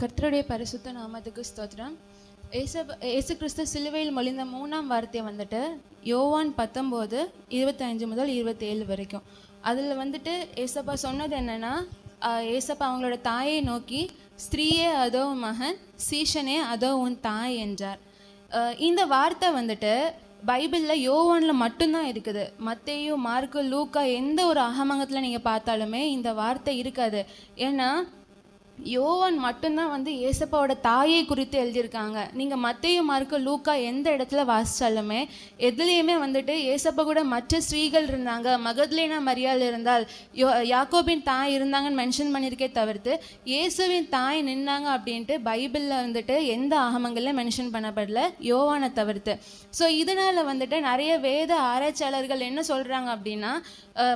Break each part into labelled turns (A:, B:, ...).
A: கர்த்தருடைய பரிசுத்த நாமத்துக்கு ஸ்தோத்திரம். ஏசு ஏசு கிறிஸ்து சிலுவையில் மொழிந்த மூணாம் வார்த்தை வந்துட்டு யோவான் பத்தொம்போது இருபத்தஞ்சு முதல் இருபத்தேழு வரைக்கும். அதில் வந்துட்டு ஏசப்பா சொன்னது என்னென்னா ஏசப்பா அவங்களோட தாயை நோக்கி ஸ்திரீயே அதோ மகன் சீஷனே அதோ உன் தாய் என்றார். இந்த வார்த்தை வந்துட்டு பைபிளில் யோவானில் மட்டும்தான் இருக்குது. மத்தேயு மார்க்கு லூக்கா எந்த ஒரு அகமங்கத்தில் நீங்கள் பார்த்தாலுமே இந்த வார்த்தை இருக்காது. ஏன்னா யோவான் மட்டும்தான் வந்து ஏசப்பாவோட தாயை குறித்து எழுதியிருக்காங்க. நீங்கள் மத்தையும் மார்க்கு லூக்கா எந்த இடத்துல வாசிச்சாலுமே எதுலேயுமே வந்துட்டு ஏசப்பா கூட மற்ற ஸ்ரீகள் இருந்தாங்க மகத்லேனா மரியாள் இருந்தால் யோ யாக்கோபின் தாய் இருந்தாங்கன்னு மென்ஷன் பண்ணியிருக்கே தவிர்த்து இயேசுவின் தாய் நின்னாங்க அப்படின்ட்டு பைபிளில் வந்துட்டு எந்த ஆகமங்களில் மென்ஷன் பண்ணப்படல யோவானை தவிர்த்து. ஸோ இதனால் வந்துட்டு நிறைய வேத ஆராய்ச்சியாளர்கள் என்ன சொல்கிறாங்க அப்படின்னா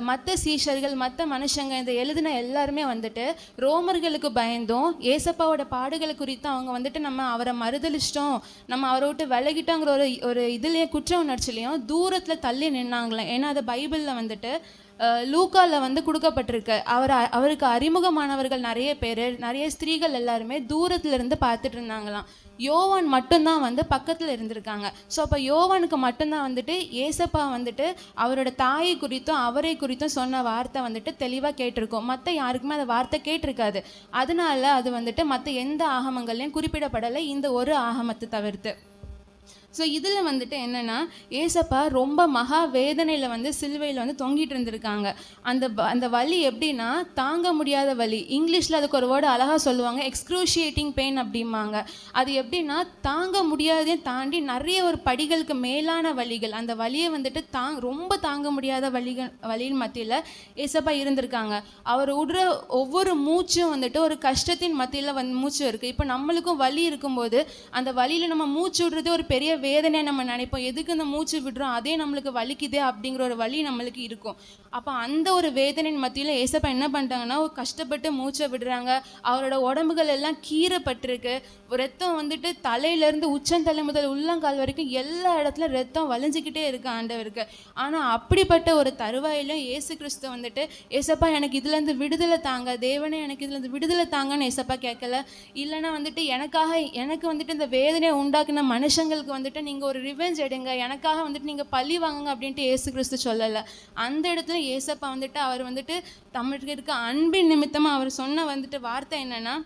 A: மற்ற சீஷர்கள் மற்ற மனுஷங்க இந்த எழுதின எல்லாருமே வந்துட்டு ரோமர்களுக்கு பயந்தோம். ஏசப்பாவோட பாடுகளை குறித்து அவங்க வந்துட்டு நம்ம அவரை மறுதலிச்சிட்டோம். நம்ம அவரை விட்டு விலகிட்டோங்கிற ஒரு ஒரு இதுலேயே குற்ற உணர்ச்சிலையும் தூரத்தில் தள்ளி நின்னாங்களாம். ஏன்னா அது பைபிளில் வந்துட்டு லூக்காவில் வந்து கொடுக்கப்பட்டிருக்கு. அவர் அவருக்கு அறிமுகமானவர்கள் நிறைய பேர் நிறைய ஸ்திரீகள் எல்லாருமே தூரத்துலேருந்து பார்த்துட்டு இருந்தாங்களாம். யோவான் மட்டும்தான் வந்து பக்கத்தில் இருந்திருக்காங்க. ஸோ அப்போ யோவானுக்கு மட்டும்தான் வந்துட்டு ஏசப்பா வந்துட்டு அவரோட தாயை குறித்தும் அவரை குறித்தும் சொன்ன வார்த்தை வந்துட்டு தெளிவாக கேட்டிருக்கோம். மற்ற யாருக்குமே அந்த வார்த்தை கேட்டிருக்காது. அதனால அது வந்துட்டு மற்ற எந்த ஆகமங்கள்லையும் குறிப்பிடப்படலை இந்த ஒரு ஆகமத்தை தவிர்த்து. ஸோ இதில் வந்துட்டு என்னென்னா ஏசப்பா ரொம்ப மகா வேதனையில் வந்து சிலுவையில் வந்து தொங்கிட்டு இருந்திருக்காங்க. அந்த அந்த வலி எப்படின்னா தாங்க முடியாத வலி. இங்கிலீஷில் அதுக்கு ஒரு வேர்டு அழகாக சொல்லுவாங்க எக்ஸ்க்ரூஷியேட்டிங் பெயின் அப்படிம்பாங்க. அது எப்படின்னா தாங்க முடியாததையும் தாண்டி நிறைய ஒரு படிகளுக்கு மேலான வழிகள் அந்த வழியை வந்துட்டு தாங் ரொம்ப தாங்க முடியாத வழிகள் வழியின் மத்தியில் ஏசப்பா இருந்திருக்காங்க. அவர் விடுற ஒவ்வொரு மூச்சும் வந்துட்டு ஒரு கஷ்டத்தின் மத்தியில் வந்து மூச்சு இருக்குது இப்போ நம்மளுக்கும் வலி இருக்கும்போது அந்த வலியில் நம்ம மூச்சு விடுறது ஒரு பெரிய வேதனை நம்ம நினைப்போம். எதுக்கு இந்த மூச்சு விடுறோம்? அதே நம்மளுக்கு வலிக்குதே அப்படிங்கிற ஒரு வலி நம்மளுக்கு இருக்கும். அப்போ அந்த ஒரு வேதனையின் மத்தியில் ஏசப்பா என்ன பண்ணிட்டாங்கன்னா கஷ்டப்பட்டு மூச்சை விடுறாங்க. அவரோட உடம்புகள் எல்லாம் கீறப்பட்டிருக்கு. ரத்தம் வந்துட்டு தலையிலேருந்து உச்சந்தலை முதல் உள்ளங்கால் வரைக்கும் எல்லா இடத்துல ரத்தம் வலிஞ்சிக்கிட்டே இருக்கு ஆண்டவருக்கு. ஆனால் அப்படிப்பட்ட ஒரு தருவாயிலும் ஏசு கிறிஸ்து வந்துட்டு ஏசப்பா எனக்கு இதுலேருந்து விடுதலை தாங்க. தேவனே எனக்கு இதுலேருந்து விடுதலை தாங்கன்னு ஏசப்பா கேட்கல. இல்லைன்னா வந்துட்டு எனக்காக எனக்கு வந்துட்டு இந்த வேதனையை உண்டாக்குன மனுஷங்களுக்கு வந்துட்டு நீங்கள் ஒரு ரிவெஞ்ச் எடுங்க. எனக்காக வந்துட்டு நீங்கள் பழி வாங்குங்க அப்படின்ட்டு ஏசு கிறிஸ்து சொல்லலை. அந்த இடத்துல ஏசப்பா வந்துட்டு அவர் வந்துட்டு தமிழுக்கு இருக்க அன்பின் நிமித்தமாக அவர் சொன்ன வந்துட்டு வார்த்தை என்னென்னா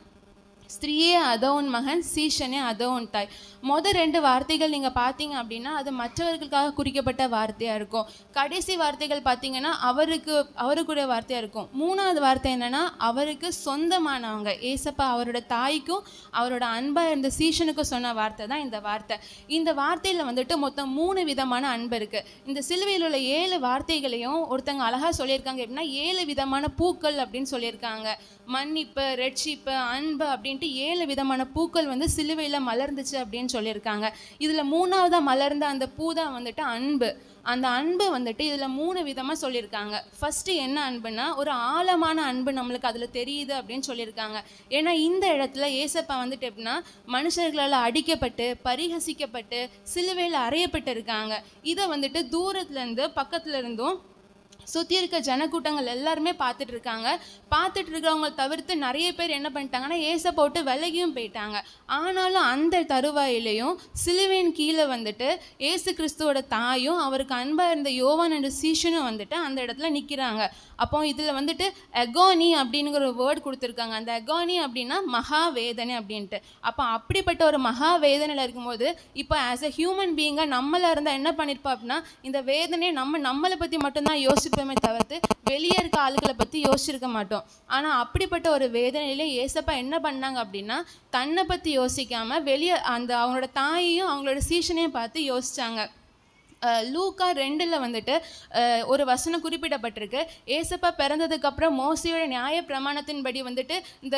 A: ஸ்திரீயே அதோன் மகன் சீஷனே அதோன் தாய். மொதல் ரெண்டு வார்த்தைகள் நீங்கள் பார்த்தீங்க அப்படின்னா அது மற்றவர்களுக்காக குறிக்கப்பட்ட வார்த்தையாக இருக்கும். கடைசி வார்த்தைகள் பார்த்தீங்கன்னா அவருக்கு அவருக்குடைய வார்த்தையாக இருக்கும். மூணாவது வார்த்தை என்னென்னா அவருக்கு சொந்தமானவங்க. ஏசப்பா அவரோட தாய்க்கும் அவரோட அன்பாக இருந்த சீஷனுக்கும் சொன்ன வார்த்தை தான் இந்த வார்த்தை. இந்த வார்த்தையில் வந்துட்டு மொத்தம் மூணு விதமான அன்பு இருக்குது இந்த சிலுவையில் உள்ள ஏழு வார்த்தைகளையும் ஒருத்தங்க அழகாக சொல்லியிருக்காங்க எப்படின்னா ஏழு விதமான பூக்கள் அப்படின்னு சொல்லியிருக்காங்க. மன்னிப்பு ரட்சிப்பு அன்பு அப்படின்ட்டு ஏழு விதமான பூக்கள் வந்து சிலுவையில் மலர்ந்துச்சு அப்படின்னு சொல்லியிருக்காங்க. இதில் மூணாவதாக மலர்ந்த அந்த பூ தான் வந்துட்டு அன்பு. அந்த அன்பு வந்துட்டு இதில் மூணு விதமாக சொல்லியிருக்காங்க. ஃபஸ்ட்டு என்ன அன்புனா ஒரு ஆழமான அன்பு நம்மளுக்கு அதில் தெரியுது அப்படின்னு சொல்லியிருக்காங்க. ஏன்னா இந்த இடத்துல ஏசப்பா வந்துட்டு எப்படின்னா மனுஷர்களால் அடிக்கப்பட்டு பரிகசிக்கப்பட்டு சிலுவையில் அறையப்பட்டு இருக்காங்க இதை வந்துட்டு தூரத்துலேருந்து பக்கத்துலேருந்தும் சுற்றி இருக்க ஜனக்கூட்டங்கள் எல்லாருமே பார்த்துட்டு இருக்காங்க பார்த்துட்டு இருக்கிறவங்க தவிர்த்து நிறைய பேர் என்ன பண்ணிட்டாங்கன்னா ஏச போட்டு விலகியும் போயிட்டாங்க. ஆனாலும் அந்த தருவாயிலையும் சிலுவையின் கீழே வந்துட்டு ஏசு கிறிஸ்துவோட தாயும் அவருக்கு அன்பாக இருந்த யோவான் என்ற சீஷனும் வந்துட்டு அந்த இடத்துல நிற்கிறாங்க அப்போ இதில் வந்துட்டு எகோனி அப்படிங்கிற ஒரு வேர்ட் கொடுத்துருக்காங்க. அந்த எகோனி அப்படின்னா மகா வேதனை அப்படின்ட்டு. அப்போ அப்படிப்பட்ட ஒரு மகா வேதனையில் இருக்கும்போது இப்போ ஆஸ் அ ஹியூமன் பீயிங்காக நம்மளாக இருந்தால் என்ன பண்ணியிருப்போம் அப்படின்னா இந்த வேதனையை நம்ம நம்மளை பற்றி மட்டும்தான் யோசிப்போமே தவிர்த்து வெளியே இருக்க ஆளுகளை பற்றி யோசிச்சிருக்க மாட்டோம். ஆனால் அப்படிப்பட்ட ஒரு வேதனையில ஏசப்பா என்ன பண்ணாங்க அப்படின்னா தன்னை பற்றி யோசிக்காமல் வெளியே அந்த அவங்களோட தாயையும் அவங்களோட சீஷனையும் பார்த்து யோசித்தாங்க லூக்கா ரெண்டில் வந்துட்டு ஒரு வசனம் குறிப்பிடப்பட்டிருக்கு. ஏசப்பா பிறந்ததுக்கப்புறம் மோசியோட நியாய பிரமாணத்தின்படி வந்துட்டு இந்த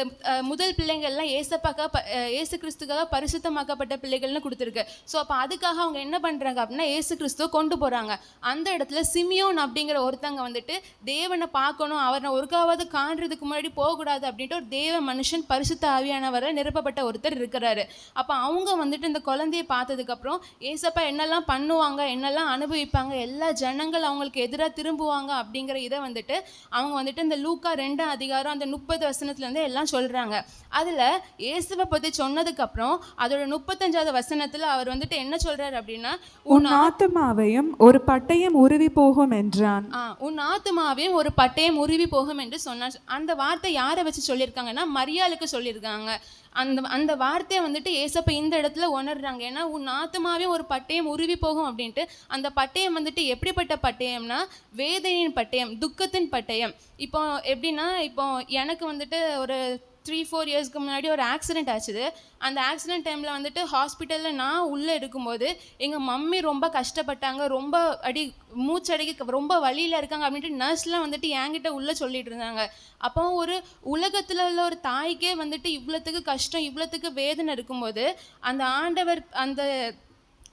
A: முதல் பிள்ளைங்கள்லாம் ஏசப்பாக்காக ப ஏசு கிறிஸ்துக்காக பரிசுத்தமாக்கப்பட்ட பிள்ளைகள்னு கொடுத்துருக்கு. ஸோ அப்போ அதுக்காக அவங்க என்ன பண்ணுறாங்க அப்படின்னா ஏசு கிறிஸ்துவ கொண்டு போகிறாங்க அந்த இடத்துல சிமியோன் அப்படிங்கிற ஒருத்தங்க வந்துட்டு தேவனை பார்க்கணும் அவரை ஒருக்காவது காண்றதுக்கு முன்னாடி போகக்கூடாது அப்படின்ட்டு ஒரு தேவ மனுஷன் பரிசுத்த ஆவியானவரை நிரப்பப்பட்ட ஒருத்தர் இருக்கிறாரு. அப்போ அவங்க வந்துட்டு இந்த குழந்தைய பார்த்ததுக்கப்புறம் ஏசப்பா என்னெல்லாம் பண்ணுவாங்க என்னெல்லாம் கஷ்டங்களெல்லாம் அனுபவிப்பாங்க. எல்லா ஜனங்கள் அவங்களுக்கு எதிராக திரும்புவாங்க அப்படிங்கிற இதை வந்துட்டு அவங்க வந்துட்டு இந்த லூக்கா ரெண்டாம் அதிகாரம் அந்த முப்பது வசனத்துலேருந்து எல்லாம் சொல்கிறாங்க அதில் இயேசுவை பற்றி சொன்னதுக்கப்புறம் அதோட முப்பத்தஞ்சாவது வசனத்தில் அவர் வந்துட்டு என்ன சொல்கிறாரு அப்படின்னா
B: உன் ஆத்துமாவையும் ஒரு பட்டயம் உருவி போகும் என்றான்.
A: ஆ உன் ஆத்துமாவையும் ஒரு பட்டயம் உருவி போகும் என்று சொன்னார். அந்த வார்த்தை யாரை வச்சு சொல்லியிருக்காங்கன்னா மரியாளுக்கு சொல்லியிருக்காங்க. அந்த அந்த வார்த்தையை வந்துட்டு ஏசப்ப இந்த இடத்துல உணர்றாங்க. ஏன்னா உன் ஆத்மாவே ஒரு பட்டயம் உருவி போகும் அப்படின்ட்டு அந்த பட்டயம் வந்துட்டு எப்படிப்பட்ட பட்டயம்னா வேதனையின் பட்டயம் துக்கத்தின் பட்டயம். இப்போ எப்படின்னா இப்போ எனக்கு வந்துட்டு ஒரு த்ரீ ஃபோர் இயர்ஸ்க்கு முன்னாடி ஒரு ஆக்சிடென்ட் ஆச்சுது. அந்த ஆக்சிடென்ட் டைமில் வந்துட்டு ஹாஸ்பிட்டலில் நான் உள்ளே இருக்கும்போது எங்கள் மம்மி ரொம்ப கஷ்டப்பட்டாங்க ரொம்ப அடி மூச்சடிக்கு ரொம்ப வழியில் இருக்காங்க அப்படின்ட்டு நர்ஸ்லாம் வந்துட்டு என்கிட்ட உள்ளே சொல்லிட்டு இருந்தாங்க. அப்போ ஒரு உலகத்தில் உள்ள ஒரு தாய்க்கே வந்துட்டு இவ்வளோத்துக்கு கஷ்டம் இவ்வளோத்துக்கு வேதனை இருக்கும்போது அந்த ஆண்டவர் அந்த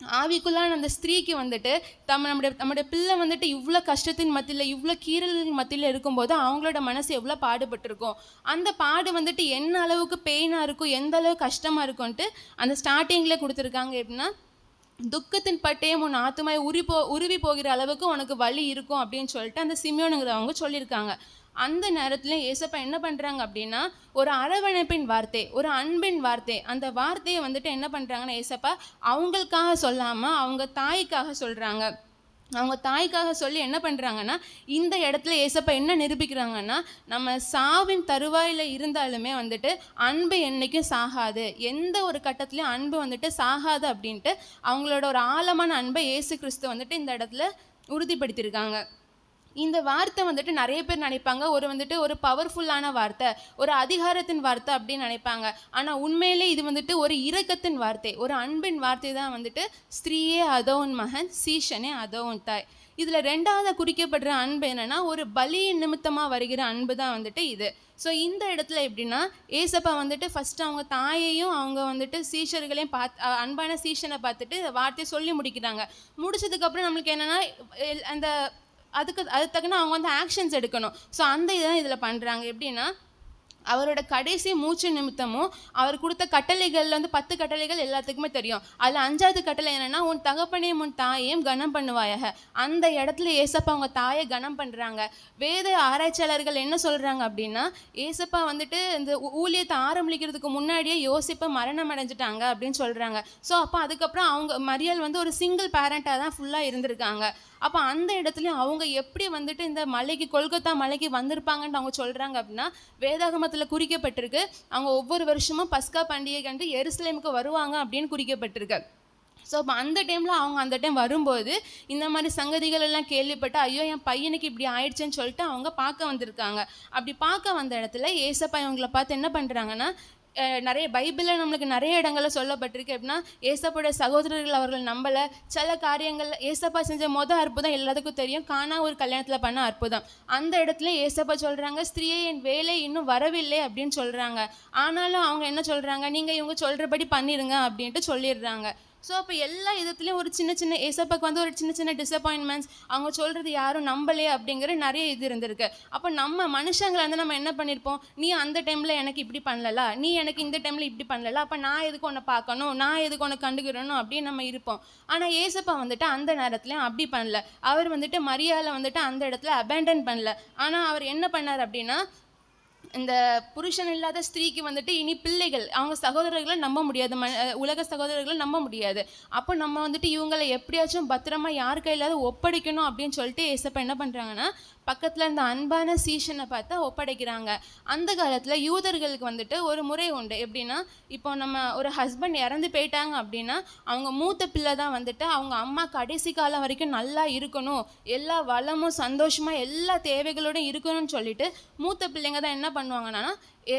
A: ஆவிக்குள்ளான அந்த ஸ்திரீக்கு வந்துட்டு தம் நம்முடைய நம்முடைய பிள்ளை வந்துட்டு இவ்வளோ கஷ்டத்தின் மத்தியில் இவ்வளோ கீறல்கள் மத்தியில் இருக்கும்போது அவங்களோட மனசு எவ்வளோ பாடுபட்டிருக்கும்? அந்த பாடு வந்துட்டு என்ன அளவுக்கு பெயினாக இருக்கும் எந்த அளவுக்கு கஷ்டமாக இருக்கும்ன்ட்டு அந்த ஸ்டார்டிங்கில் கொடுத்துருக்காங்க. எப்படின்னா துக்கத்தின் பட்டயம் உன் ஆத்துமாய் உரி போ உருவி போகிற அளவுக்கு உனக்கு வலி இருக்கும் அப்படின்னு சொல்லிட்டு அந்த சிமியோனுங்கிறவங்க சொல்லியிருக்காங்க. அந்த நேரத்தில் ஏசப்பா என்ன பண்ணுறாங்க அப்படின்னா ஒரு அரவணைப்பின் வார்த்தை ஒரு அன்பின் வார்த்தை அந்த வார்த்தையை வந்துட்டு என்ன பண்ணுறாங்கன்னா ஏசப்பா அவங்களுக்காக சொல்லாமல் அவங்க தாய்க்காக சொல்கிறாங்க அவங்க தாய்க்காக சொல்லி என்ன பண்ணுறாங்கன்னா இந்த இடத்துல ஏசப்பா என்ன நிரூபிக்கிறாங்கன்னா நம்ம சாவின் தருவாயில் இருந்தாலுமே வந்துட்டு அன்பு என்றைக்கும் சாகாது. எந்த ஒரு கட்டத்துலையும் அன்பு வந்துட்டு சாகாது அப்படின்ட்டு அவங்களோட ஒரு ஆழமான அன்பை இயேசு கிறிஸ்து வந்துட்டு இந்த இடத்துல உறுதிப்படுத்தியிருக்காங்க. இந்த வார்த்தை வந்துட்டு நிறைய பேர் நினைப்பாங்க. ஒரு வந்துட்டு ஒரு பவர்ஃபுல்லான வார்த்தை ஒரு அதிகாரத்தின் வார்த்தை அப்படின்னு நினைப்பாங்க. ஆனால் உண்மையிலே இது வந்துட்டு ஒரு இரக்கத்தின் வார்த்தை ஒரு அன்பின் வார்த்தை தான் வந்துட்டு ஸ்திரீயே அதோன் மகன் சீஷனே அதோன் தாய். இதில் ரெண்டாவது குறிக்கப்படுற அன்பு என்னென்னா ஒரு பலியின் நிமித்தமாக வருகிற அன்பு தான் வந்துட்டு இது. ஸோ இந்த இடத்துல எப்படின்னா ஏசப்பா வந்துட்டு ஃபஸ்ட்டு அவங்க தாயையும் அவங்க வந்துட்டு சீஷர்களையும் பார்த்து அன்பான சீஷனை பார்த்துட்டு வார்த்தையை சொல்லி முடிக்கிறாங்க. முடிச்சதுக்கப்புறம் நம்மளுக்கு என்னென்னா எல்- அந்த அதுக்கு அது தகுந்த அவங்க வந்து ஆக்ஷன்ஸ் எடுக்கணும். ஸோ அந்த இதை இதில் பண்ணுறாங்க எப்படின்னா அவரோட கடைசி மூச்சு நிமித்தமும் அவர் கொடுத்த கட்டளைகள்ல வந்து பத்து கட்டளைகள் எல்லாத்துக்குமே தெரியும். அதில் அஞ்சாவது கட்டளை என்னன்னா உன் தகப்பனையும் உன் தாயையும் கனம் பண்ணுவாயாக. அந்த இடத்துல ஏசப்பா அவங்க தாயை கனம் பண்ணுறாங்க வேத ஆராய்ச்சியாளர்கள் என்ன சொல்கிறாங்க அப்படின்னா ஏசப்பா வந்துட்டு இந்த ஊ- ஊழியத்தை ஆரம்பிக்கிறதுக்கு முன்னாடியே யோசிப்பை மரணம் அடைஞ்சிட்டாங்க அப்படின்னு சொல்கிறாங்க ஸோ அப்போ அதுக்கப்புறம் அவங்க மரியல் வந்து ஒரு சிங்கிள் பேரண்ட்டாக தான் ஃபுல்லாக இருந்திருக்காங்க. அப்போ அந்த இடத்துலையும் அவங்க எப்படி வந்துட்டு இந்த மலைக்கு கொல்கத்தா மலைக்கு வந்திருப்பாங்கன்னு அவங்க சொல்கிறாங்க அப்படின்னா வேதாகமத்தில் குறிக்கப்பட்டிருக்கு. அவங்க ஒவ்வொரு வருஷமும் பஸ்கா பண்டிகை கண்டு எருசலேமுக்கு வருவாங்க அப்படின்னு குறிக்கப்பட்டிருக்கு. ஸோ அப்போ அந்த டைமில் அவங்க அந்த டைம் வரும்போது இந்த மாதிரி சங்கதிகள் எல்லாம் கேள்விப்பட்டு ஐயோ என் பையனுக்கு இப்படி ஆயிடுச்சுன்னு சொல்லிட்டு அவங்க பார்க்க வந்திருக்காங்க. அப்படி பார்க்க வந்த இடத்துல ஏசப்பா இவங்களை பார்த்து என்ன பண்ணுறாங்கன்னா நிறைய பைபிளில் நம்மளுக்கு நிறைய இடங்களில் சொல்லப்பட்டிருக்கு. அப்படின்னா ஏசப்போட சகோதரர்கள் அவர்கள் நம்பலை. சில காரியங்கள் ஏசப்பா செஞ்ச மொதல் அற்புதம் எல்லாத்துக்கும் தெரியும். காணா ஒரு கல்யாணத்தில் பண்ண அற்புதம். அந்த இடத்துல ஏசப்பா சொல்கிறாங்க ஸ்திரீயை என் வேலை இன்னும் வரவில்லை அப்படின்னு சொல்கிறாங்க ஆனாலும் அவங்க என்ன சொல்கிறாங்க நீங்கள் இவங்க சொல்கிறபடி பண்ணிடுங்க அப்படின்ட்டு சொல்லிடுறாங்க. ஸோ அப்போ எல்லா விதத்துலேயும் ஒரு சின்ன சின்ன ஏசப்பாக்கு வந்து ஒரு சின்ன சின்ன டிசப்பாயின்மெண்ட்ஸ் அவங்க சொல்கிறது யாரும் நம்பலையே அப்படிங்கிற நிறைய இது இருந்திருக்கு. அப்போ நம்ம மனுஷங்களை வந்து நம்ம என்ன பண்ணியிருப்போம் நீ அந்த டைமில் எனக்கு இப்படி பண்ணலலா நீ எனக்கு இந்த டைமில் இப்படி பண்ணலலா அப்போ நான் எதுக்கு உன்னை பார்க்கணும்? நான் எதுக்கு உன்னை கண்டுக்கிறணும்? அப்படின்னு நம்ம இருப்போம். ஆனால் ஏசப்பா வந்துட்டு அந்த நேரத்துலையும் அப்படி பண்ணல. அவர் வந்துட்டு மரியாதை வந்துட்டு அந்த இடத்துல அபேண்டன் பண்ணல. ஆனால் அவர் என்ன பண்ணார் அப்படின்னா இந்த புருஷன் இல்லாத ஸ்திரீக்கு வந்துட்டு இனி பிள்ளைகள் அவங்க சகோதரர்களை நம்ப முடியாது ம உலக சகோதரர்களை நம்ப முடியாது. அப்போ நம்ம வந்துட்டு இவங்களை எப்படியாச்சும் பத்திரமா யார் கையிலாவது ஒப்படைக்கணும் அப்படின்னு சொல்லிட்டு ஏசப்ப என்ன பண்ணுறாங்கன்னா பக்கத்தில் இருந்த அன்பான சீஷனை பார்த்தா ஒப்படைக்கிறாங்க. அந்த காலத்தில் யூதர்களுக்கு வந்துட்டு ஒரு முறை உண்டு. எப்படின்னா இப்போ நம்ம ஒரு ஹஸ்பண்ட் இறந்து போயிட்டாங்க அப்படின்னா அவங்க மூத்த பிள்ளை தான் வந்துட்டு அவங்க அம்மா கடைசி காலம் வரைக்கும் நல்லா இருக்கணும். எல்லா வளமும் சந்தோஷமாக எல்லா தேவைகளோடும் இருக்கணும்னு சொல்லிட்டு மூத்த பிள்ளைங்க தான் என்ன பண்ணுவாங்கன்னா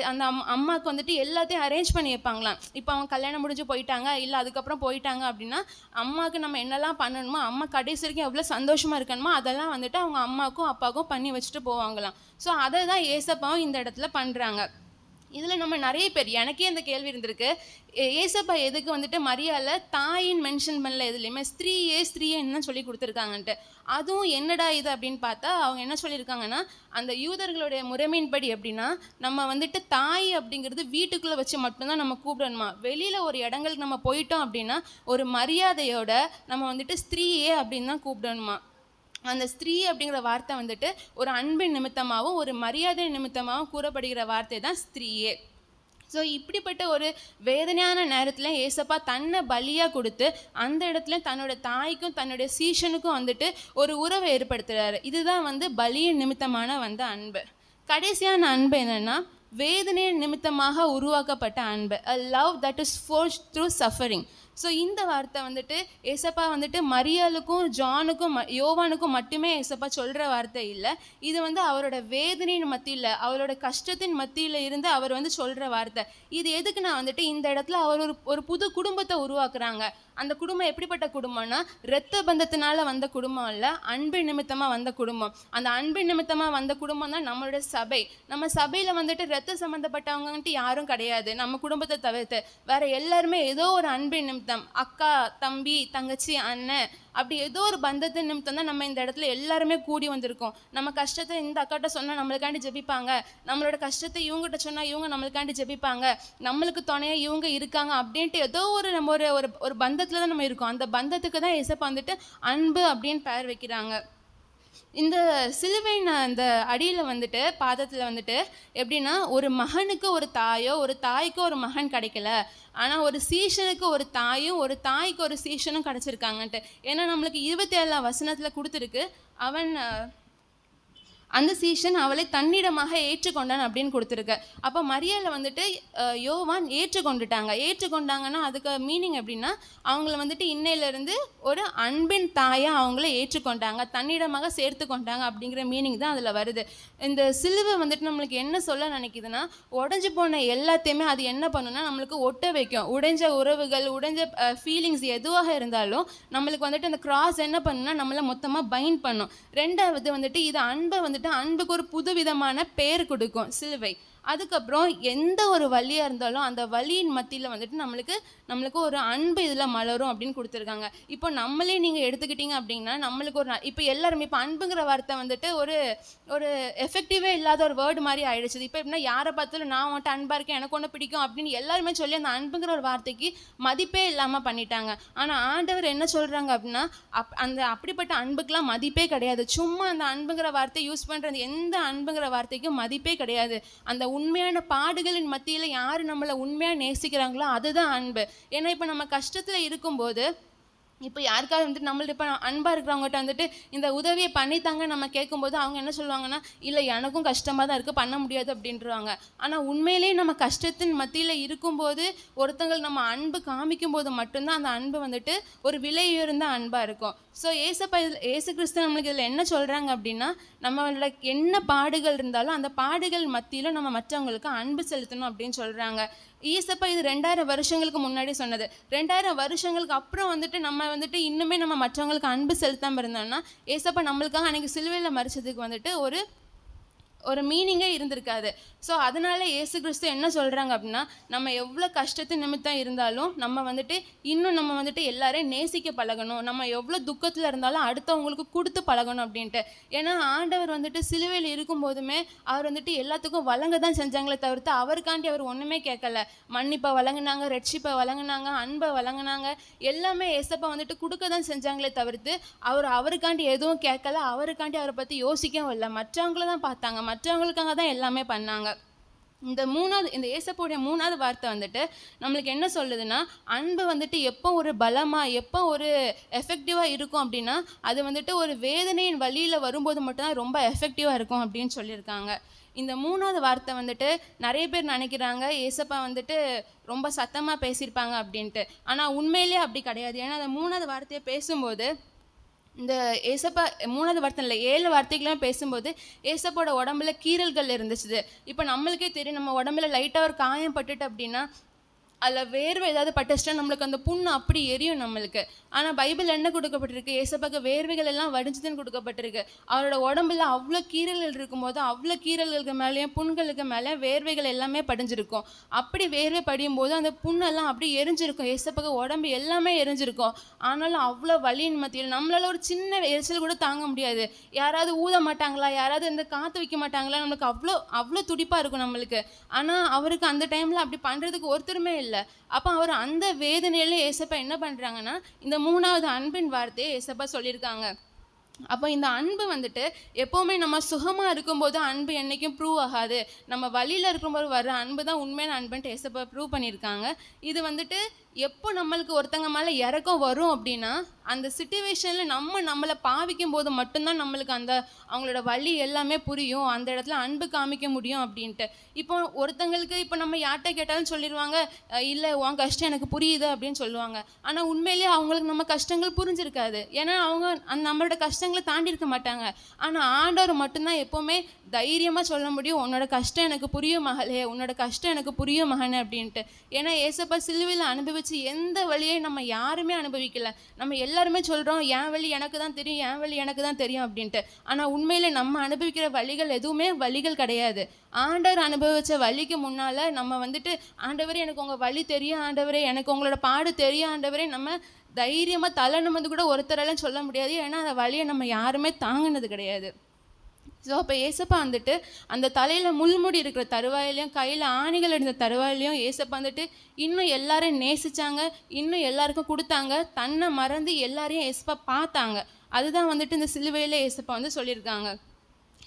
A: அந்த அம் அம்மாவுக்கு வந்துட்டு எல்லாத்தையும் அரேஞ்ச் பண்ணி வைப்பாங்களாம். இப்போ அவங்க கல்யாணம் முடிஞ்சு போயிட்டாங்க இல்லை அதுக்கப்புறம் போயிட்டாங்க அப்படின்னா அம்மாவுக்கு நம்ம என்னெல்லாம் பண்ணணுமோ அம்மா கடைசி வரைக்கும் எவ்வளோ சந்தோஷமாக இருக்கணுமோ அதெல்லாம் வந்துட்டு அவங்க அம்மாவுக்கும் அப்பாவுக்கும் பண்ணி வச்சுட்டு போவாங்களாம். ஸோ அதை தான் ஏசப்பாவும் இந்த இடத்துல பண்ணுறாங்க இதில் நம்ம நிறைய பேர் எனக்கே இந்த கேள்வி இருந்திருக்கு. ஏசப்பா எதுக்கு வந்துட்டு மரியாதை தாயின் மென்ஷன் பண்ணல எதுலையுமே? ஸ்திரீயே ஸ்திரீயேன்னு தான் சொல்லி கொடுத்துருக்காங்கன்ட்டு. அதுவும் என்னடா இது அப்படின்னு பார்த்தா அவங்க என்ன சொல்லியிருக்காங்கன்னா அந்த யூதர்களுடைய முறைமையின்படி எப்படின்னா நம்ம வந்துட்டு தாய் அப்படிங்கிறது வீட்டுக்குள்ளே வச்சு மட்டும்தான் நம்ம கூப்பிடணுமா? வெளியில் ஒரு இடங்களுக்கு நம்ம போயிட்டோம் அப்படின்னா ஒரு மரியாதையோட நம்ம வந்துட்டு ஸ்திரீயே அப்படின்னு தான் கூப்பிடணுமா? அந்த ஸ்திரீ அப்படிங்கிற வார்த்தை வந்துட்டு ஒரு அன்பின் நிமித்தமாகவும் ஒரு மரியாதை நிமித்தமாகவும் கூறப்படுகிற வார்த்தை தான் ஸ்திரீயே. ஸோ இப்படிப்பட்ட ஒரு வேதனையான நேரத்தில் ஏசப்பா தன்னை பலியாக கொடுத்து அந்த இடத்துல தன்னோட தாய்க்கும் தன்னுடைய சீஷனுக்கும் வந்துட்டு ஒரு உறவை ஏற்படுத்துகிறாரு இதுதான் வந்து பலியின் நிமித்தமான வந்து அன்பு. கடைசியான அன்பு என்னென்னா வேதனையின் நிமித்தமாக உருவாக்கப்பட்ட அன்பு. A love that is force through suffering so இந்த வார்த்தை வந்துட்டு ஏசப்பா வந்துட்டு மரியாளுக்கும் ஜானுக்கும் ம யோவானுக்கும் மட்டுமே ஏசப்பா சொல்கிற வார்த்தை இல்லை. இது வந்து அவரோட வேதனையின் மத்தியில் அவரோட கஷ்டத்தின் மத்தியில் இருந்து அவர் வந்து சொல்கிற வார்த்தை. இது எதுக்கு நான் வந்துட்டு இந்த இடத்துல அவர் ஒரு ஒரு புது குடும்பத்தை உருவாக்குறாங்க. அந்த குடும்பம் எப்படிப்பட்ட குடும்பம்னா இரத்த பந்தத்தினால வந்த குடும்பம் இல்லை அன்பு நிமித்தமாக வந்த குடும்பம். அந்த அன்பு நிமித்தமாக வந்த குடும்பம் தான் நம்மளோட சபை. நம்ம சபையில் வந்துட்டு ரத்த சம்மந்தப்பட்டவங்கன்ட்டு யாரும் கிடையாது. நம்ம குடும்பத்தை தவிர்த்து வேற எல்லாருமே ஏதோ ஒரு அன்பின் நிமித்தம் அக்கா தம்பி தங்கச்சி அண்ணன் அப்படி ஏதோ ஒரு பந்தத்தின் நிமித்தம் தான் நம்ம இந்த இடத்துல எல்லாருமே கூடி வந்திருக்கோம். நம்ம கஷ்டத்தை இந்த அக்காட்ட சொன்னால் நம்மளுக்காண்டி ஜெபிப்பாங்க. நம்மளோட கஷ்டத்தை இவங்ககிட்ட சொன்னால் இவங்க நம்மளுக்காண்டி ஜெபிப்பாங்க. நம்மளுக்கு துணையாக இவங்க இருக்காங்க அப்படின்ட்டு ஏதோ ஒரு நம்ம ஒரு ஒரு ஒரு பந்தத்தில் தான் நம்ம இருக்கோம். அந்த பந்தத்துக்கு தான் இசப்பா வந்துட்டு அன்பு அப்படின்னு பெயர் வைக்கிறாங்க. இந்த சிலுவையின் அந்த அடியில் வந்துட்டு பாதத்தில் வந்துட்டு எப்படின்னா ஒரு மகனுக்கு ஒரு தாயோ ஒரு தாய்க்கு ஒரு மகன் கிடைக்கல. ஆனால் ஒரு சீஷனுக்கு ஒரு தாயும் ஒரு தாய்க்கு ஒரு சீஷனும் கிடச்சிருக்காங்கன்ட்டு. ஏன்னா நம்மளுக்கு இருபத்தி ஏழாம் வசனத்தில் கொடுத்துருக்கு. அவன் அந்த சீஷன் அவளை தன்னிடமாக ஏற்றுக்கொண்டான் அப்படின்னு கொடுத்துருக்கு. அப்போ மரியாதை வந்துட்டு யோவான் ஏற்றுக்கொண்டுட்டாங்க. ஏற்றுக்கொண்டாங்கன்னா அதுக்கு மீனிங் எப்படின்னா அவங்கள வந்துட்டு இன்னையிலேருந்து ஒரு அன்பின் தாயாக அவங்கள ஏற்றுக்கொண்டாங்க. தன்னிடமாக சேர்த்து கொண்டாங்க அப்படிங்கிற மீனிங் தான் அதில் வருது. இந்த சிலுவை வந்துட்டு நம்மளுக்கு என்ன சொல்ல நினைக்குதுன்னா உடஞ்சி போன எல்லாத்தையுமே அது என்ன பண்ணுன்னா நம்மளுக்கு ஒட்ட வைக்கும். உடைஞ்ச உறவுகள் உடைஞ்ச ஃபீலிங்ஸ் எதுவாக இருந்தாலும் நம்மளுக்கு வந்துட்டு அந்த கிராஸ் என்ன பண்ணுன்னா நம்மளை மொத்தமாக பைண்ட் பண்ணும். ரெண்டாவது வந்துட்டு இது அன்பை வந்து வந்துட்டு அன்புக்கு ஒரு புது விதமான பேர் கொடுக்கும் சிலுவை. அதுக்கப்புறம் எந்த ஒரு வழியாக இருந்தாலும் அந்த வழியின் மத்தியில் வந்துட்டு நம்மளுக்கு நம்மளுக்கு ஒரு அன்பு இதில் மலரும் அப்படின்னு கொடுத்துருக்காங்க. இப்போ நம்மளே நீங்கள் எடுத்துக்கிட்டீங்க அப்படின்னா நம்மளுக்கு ஒரு இப்போ எல்லாருமே இப்போ அன்புங்கிற வார்த்தை வந்துட்டு ஒரு ஒரு எஃபெக்டிவே இல்லாத ஒரு வேர்டு மாதிரி ஆயிடுச்சு. இப்போ எப்படின்னா யாரை பார்த்தாலும் நான் உன்ட்ட அன்பாக இருக்கேன் எனக்கு ஒன்று பிடிக்கும் அப்படின்னு எல்லாருமே சொல்லி அந்த அன்புங்கிற ஒரு வார்த்தைக்கு மதிப்பே இல்லாமல் பண்ணிட்டாங்க. ஆனால் ஆண்டவர் என்ன சொல்கிறாங்க அப்படின்னா அப் அந்த அப்படிப்பட்ட அன்புக்கெலாம் மதிப்பே கிடையாது. சும்மா அந்த அன்புங்கிற வார்த்தை யூஸ் பண்ணுறது எந்த அன்புங்கிற வார்த்தைக்கும் மதிப்பே கிடையாது. அந்த உண்மையான பாடுகளின் மத்தியில் யார் நம்மளை உண்மையாக நேசிக்கிறாங்களோ அதுதான் அன்பு. ஏன்னா இப்போ நம்ம கஷ்டத்தில் இருக்கும்போது இப்போ யாருக்காவது வந்துட்டு நம்மள்ட்ட இப்போ அன்பாக இருக்கிறவங்ககிட்ட வந்துட்டு இந்த உதவியை பண்ணித்தாங்க நம்ம கேட்கும்போது அவங்க என்ன சொல்லுவாங்கன்னா இல்லை எனக்கும் கஷ்டமாக தான் இருக்குது பண்ண முடியாது அப்படின்றவாங்க ஆனால் உண்மையிலேயே நம்ம கஷ்டத்தின் மத்தியில் இருக்கும்போது ஒருத்தங்கள் நம்ம அன்பு காமிக்கும் போது மட்டும்தான் அந்த அன்பு வந்துட்டு ஒரு விலை உயர்ந்த அன்பாக இருக்கும். ஸோ ஏசப்பா இதில் ஏசு கிறிஸ்து நம்மளுக்கு இதில் என்ன சொல்கிறாங்க அப்படின்னா நம்மளோட என்ன பாடுகள் இருந்தாலும் அந்த பாடுகள் மத்தியிலும் நம்ம மற்றவங்களுக்கு அன்பு செலுத்தணும் அப்படின்னு சொல்கிறாங்க ஈசப்பா இது ரெண்டாயிரம் வருஷங்களுக்கு முன்னாடி சொன்னது. ரெண்டாயிரம் வருஷங்களுக்கு அப்புறம் வந்துட்டு நம்ம வந்துட்டு இன்னுமே நம்ம மற்றவங்களுக்கு அன்பு செலுத்தாமல் இருந்தோம்னா ஏசப்பா நம்மளுக்காக அன்றைக்கி சிலுவையில் மறிச்சதுக்கு வந்துட்டு ஒரு ஒரு மீனிங்கே இருந்திருக்காது. ஸோ அதனால இயேசு கிறிஸ்து என்ன சொல்கிறாங்க அப்படின்னா நம்ம எவ்வளோ கஷ்டத்து நிமித்தம் இருந்தாலும் நம்ம வந்துட்டு இன்னும் நம்ம வந்துட்டு எல்லாரையும் நேசிக்க பழகணும். நம்ம எவ்வளோ துக்கத்தில் இருந்தாலும் அடுத்தவங்களுக்கு கொடுத்து பழகணும் அப்படின்ட்டு. ஏன்னா ஆண்டவர் வந்துட்டு சிலுவையில் இருக்கும் போதுமே அவர் வந்துட்டு எல்லாத்துக்கும் வழங்க தான் செஞ்சாங்களே தவிர்த்து அவருக்காண்டி அவர் ஒன்றுமே கேட்கல. மன்னிப்பை வழங்கினாங்க ரெட்ஷிப்பை வழங்கினாங்க அன்பை வழங்கினாங்க எல்லாமே ஏசப்பா வந்துட்டு கொடுக்க தான் செஞ்சாங்களே தவிர்த்து அவர் அவருக்காண்டி எதுவும் கேட்கல அவருக்காண்டி அவரை பற்றி யோசிக்கவும் இல்லை. மற்றவங்கள தான் பார்த்தாங்க. மற்றவங்களுக்காக தான் எல்லாமே பண்ணாங்க. இந்த மூணாவது இந்த ஏசப்போடைய மூணாவது வார்த்தை வந்துட்டு நம்மளுக்கு என்ன சொல்லுதுன்னா அன்பு வந்துட்டு எப்போ ஒரு பலமாக எப்போ ஒரு எஃபெக்டிவாக இருக்கும் அப்படின்னா அது வந்துட்டு ஒரு வேதனையின் வழியில் வரும்போது மட்டும்தான் ரொம்ப எஃபெக்டிவாக இருக்கும் அப்படின்னு சொல்லியிருக்காங்க. இந்த மூணாவது வார்த்தை வந்துட்டு நிறைய பேர் நினைக்கிறாங்க ஏசப்பா வந்துட்டு ரொம்ப சத்தமாக பேசியிருப்பாங்க அப்படின்ட்டு. ஆனால் உண்மையிலேயே அப்படி கிடையாது. ஏன்னா அந்த மூணாவது வார்த்தையை பேசும்போது இந்த ஏசப்பா மூணாவது வார்த்தை இல்லை ஏழு வார்த்தைகள்லாம் பேசும்போது ஏசப்போட உடம்புல கீறல்கள் இருந்துச்சு இப்போ நம்மளுக்கே தெரியும் நம்ம உடம்புல லைட்டாக ஒரு காயம் பட்டுட்டு அப்படின்னா அதில் வேர்வை ஏதாவது பட்டுச்சுன்னா நம்மளுக்கு அந்த புண்ணு அப்படி எரியும் நம்மளுக்கு. ஆனால் பைபிள் என்ன கொடுக்கப்பட்டிருக்கு? ஏசப்பாக்க வேர்வைகள் எல்லாம் வடிஞ்சுதுன்னு கொடுக்கப்பட்டிருக்கு. அவரோட உடம்புல அவ்வளோ கீறல்கள் இருக்கும்போது அவ்வளோ கீறல்களுக்கு மேலேயும் புண்களுக்கு மேலே வேர்வைகள் எல்லாமே படிஞ்சிருக்கும். அப்படி வேர்வை படியும் போது அந்த புண்ணெல்லாம் அப்படி எரிஞ்சிருக்கும். ஏசப்பாக்க உடம்பு எல்லாமே எரிஞ்சிருக்கும். ஆனாலும் அவ்வளோ வலியின் மத்தியில் நம்மளால் ஒரு சின்ன எரிச்சல் கூட தாங்க முடியாது. யாராவது ஊத மாட்டாங்களா? யாராவது இந்த காற்று வைக்க மாட்டாங்களா? நம்மளுக்கு அவ்வளோ அவ்வளோ துடிப்பாக இருக்கும் நம்மளுக்கு. ஆனால் அவருக்கு அந்த டைமில் அப்படி பண்ணுறதுக்கு ஒருத்தருமே இல்லை. இல்லை. அப்போ அவர் அந்த வேதனையில ஏசப்பா என்ன பண்ணுறாங்கன்னா இந்த மூணாவது அன்பின் வார்த்தையை ஏசப்பா சொல்லியிருக்காங்க. அப்போ இந்த அன்பு வந்துட்டு எப்போவுமே நம்ம சுகமாக இருக்கும்போது அன்பு என்றைக்கும் ப்ரூவ் ஆகாது. நம்ம வழியில் இருக்கும்போது வர்ற அன்பு தான் உண்மையான அன்புன்ட்டு ஏசப்பா ப்ரூவ் பண்ணியிருக்காங்க. இது வந்துட்டு எப்போ நம்மளுக்கு ஒருத்தங்க மேலே இறக்கம் வரும் அப்படின்னா அந்த சுச்சுவேஷனில் நம்ம நம்மளை பாவிக்கும் போது மட்டும்தான் நம்மளுக்கு அந்த அவங்களோட வழி எல்லாமே புரியும். அந்த இடத்துல அன்பு காமிக்க முடியும் அப்படின்ட்டு. இப்போ ஒருத்தங்களுக்கு இப்போ நம்ம யார்கிட்ட கேட்டாலும் சொல்லிடுவாங்க இல்லை உன் கஷ்டம் எனக்கு புரியுது அப்படின்னு சொல்லுவாங்க. ஆனால் உண்மையிலேயே அவங்களுக்கு நம்ம கஷ்டங்கள் புரிஞ்சிருக்காது. ஏன்னா அவங்க அந்த நம்மளோட கஷ்டங்களை தாண்டி இருக்க மாட்டாங்க. ஆனால் ஆண்டவர் மட்டும்தான் எப்போவுமே தைரியமாக சொல்ல முடியும் உன்னோட கஷ்டம் எனக்கு புரியும் மகளே உன்னோட கஷ்டம் எனக்கு புரியும் மகனே அப்படின்ட்டு. ஏன்னா ஏசப்பா சிலுவையில் அனுபவித்து எந்த வழியை நம்ம யாருமே அனுபவிக்கல. நம்ம எல்லாருமே சொல்கிறோம் என் வழி எனக்கு தான் தெரியும் என் வழி எனக்கு தான் தெரியும் அப்படின்ட்டு. ஆனால் உண்மையில் நம்ம அனுபவிக்கிற வழிகள் எதுவுமே வழிகள் கிடையாது. ஆண்டவர் அனுபவித்த வழிக்கு முன்னால் நம்ம வந்துட்டு ஆண்டவரே எனக்கு உங்கள் வழி தெரியும் ஆண்டவரே எனக்கு உங்களோட பாடு தெரியும் ஆண்டவரே நம்ம தைரியமாக தலை நிமிர்ந்து கூட ஒருத்தரெல்லாம் சொல்ல முடியாது. ஏன்னா அந்த வழியை நம்ம யாருமே தாங்கினது கிடையாது. ஸோ அப்போ ஏசப்பா வந்துட்டு அந்த தலையில் முள்முடி இருக்கிற தருவாயிலையும் கையில் ஆணிகள் இருந்த தருவாயிலையும் ஏசப்பா வந்துட்டு இன்னும் எல்லாரையும் நேசிச்சாங்க இன்னும் எல்லாருக்கும் கொடுத்தாங்க. தன்னை மறந்து எல்லாரையும் ஏசப்பா பார்த்தாங்க. அதுதான் வந்துட்டு இந்த சிலுவையில் ஏசப்பா வந்து சொல்லியிருக்காங்க.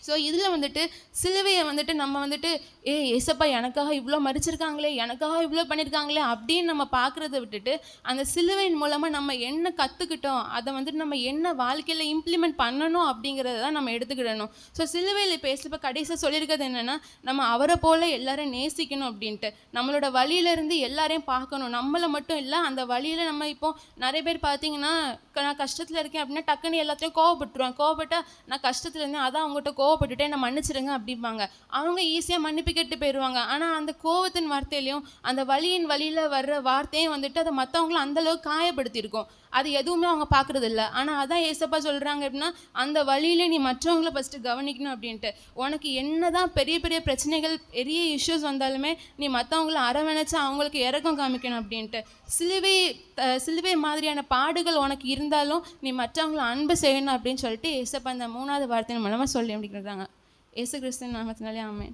A: ஸோ இதில் வந்துட்டு சிலுவையை வந்துட்டு நம்ம வந்துட்டு ஏ ஏசப்பா எனக்காக இவ்வளோ மறிச்சிருக்காங்களே எனக்காக இவ்வளோ பண்ணியிருக்காங்களே அப்படின்னு நம்ம பார்க்குறத விட்டுட்டு அந்த சிலுவையின் மூலமாக நம்ம என்ன கற்றுக்கிட்டோம் அதை வந்துட்டு நம்ம என்ன வாழ்க்கையில் இம்ப்ளிமெண்ட் பண்ணணும் அப்படிங்கிறத தான் நம்ம எடுத்துக்கிடணும். ஸோ சிலுவையில் இப்போ ஏசப்பா கடைசியாக சொல்லியிருக்கிறது என்னென்னா நம்ம அவரை போல் எல்லாரையும் நேசிக்கணும் அப்படின்ட்டு. நம்மளோட வழியிலேருந்து எல்லாரையும் பார்க்கணும். நம்மளை மட்டும் இல்லை அந்த வழியில் நம்ம இப்போ நிறைய பேர் பார்த்தீங்கன்னா க- நான் கஷ்டத்தில் இருக்கேன் அப்படின்னா டக்குன்னு எல்லாத்தையும் கோவப்பட்டுருவேன் கோவப்பட்டால் நான் கஷ்டத்தில் இருந்தேன் அதான் அவங்ககிட்ட கோவப்பட்டுட்டே என்னை மன்னிச்சிடுங்க அப்படிம்பாங்க. அவங்க ஈஸியாக மன்னிப்பு போயிடுவாங்க ஆனால் அந்த கோவத்தின் வார்த்தையிலையும் அந்த வழியின் வழியில் வர்ற வார்த்தையும் வந்துட்டு அதை மற்றவங்களும் அந்தளவுக்கு காயப்படுத்தியிருக்கும். அது எதுவுமே அவங்க பார்க்குறது இல்லை ஆனால் அதான் ஏசப்பா சொல்கிறாங்க அப்படின்னா அந்த வழியிலே நீ மற்றவங்கள ஃபஸ்ட்டு கவனிக்கணும் அப்படின்ட்டு. உனக்கு என்ன தான் பெரிய பெரிய பிரச்சனைகள் பெரிய இஷ்யூஸ் வந்தாலுமே நீ மற்றவங்கள அரவணைச்சு அவங்களுக்கு இறக்கம் காமிக்கணும் அப்படின்ட்டு. சிலுவை சிலுவை மாதிரியான பாடுகள் உனக்கு இருந்தாலும் நீ மற்றவங்கள அன்பு செய்யணும் அப்படின்னு சொல்லிட்டு ஏசப்பா அந்த மூணாவது வார்த்தையின் மூலமாக சொல்லி அப்படிங்கிறாங்க ஏசு கிறிஸ்துவின் நாமத்தினாலே ஆமேன்.